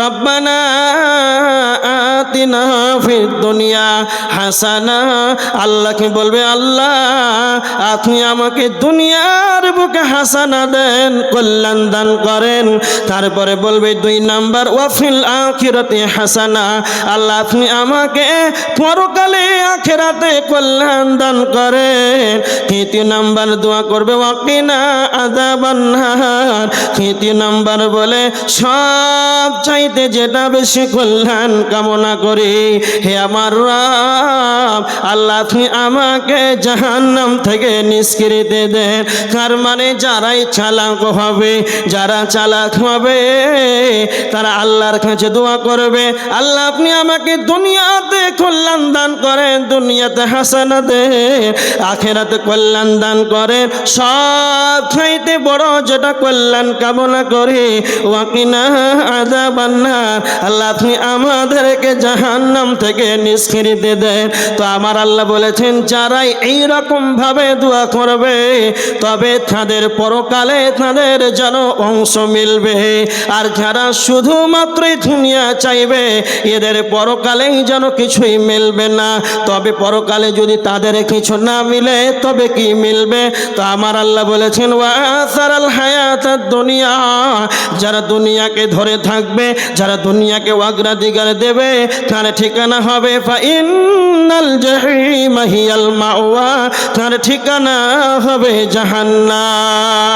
রব্বানা আতিনা ফিদ দুনিয়া হাসানা আল্লাহকে বলবে? আল্লাহ, আপনি আমাকে দুনিয়ার বুকে হাসানা দেন, কল্যাণ দান করেন। তারপরে বলবে দুই নাম্বার, ওয়াফিল আখিরাতে হাসানা, আল্লাহ আপনি আমাকে পরকালে আখেরাতে কল্যাণ দান করেন। তৃতীয় নাম্বার দোয়া করবে, ওয়াকিনা আদাবান্নার তৃতীয় নাম্বার বলে, সব চাইতে যেটা বেশি কল্যাণ কামনা করি, হে আমার রাম আল্লাহ আপনি আমাকে জাহান্নাম থেকে নিষ্কৃতি দেন। তার মানে যারাই চালাক হবে, যারা চালাক হবে, তারা আল্লাহর কাছে দোয়া করবে। আল্লাহ আপনি আমাকে দুনিয়াতে কল্যাণ দান করেন, দুনিয়াতে হাসানা দেন আখেরাতে কল্যাণ দান করেন সব চাইতে বড় যেটা কল্যাণ কামনা করি। ওয়াকিনা আদা বান্না আল্লাহ আপনি আমাদেরকে জাহান্নাম থেকে নিষ্কৃতি দেন। তো আমার আল্লাহ বলেছেন, যারাই এই রকম ভাবে দোয়া করবে, তবে তাদের পরকালে তাদের যেন অংশ মিলবে। আর যারা শুধুমাত্রই দুনিয়া চাইবে, এদের পরকালেই যেন কিছুই মিলবে না। তবে পরকালে যদি তাদের কিছু না মিলে, তবে কি মিলবে? তো আমার আল্লাহ বলেছেন ওয়াসারাল হায়াত দুনিয়া যারা দুনিয়াকে ধরে থাকবে, যারা দুনিয়াকে অগ্রাধিকার দেবে, তার ঠিকানা হবে ফাইনাল জাহিম হিয়াল মাওয়া। তার ঠিকানা হবে জাহান্নাম।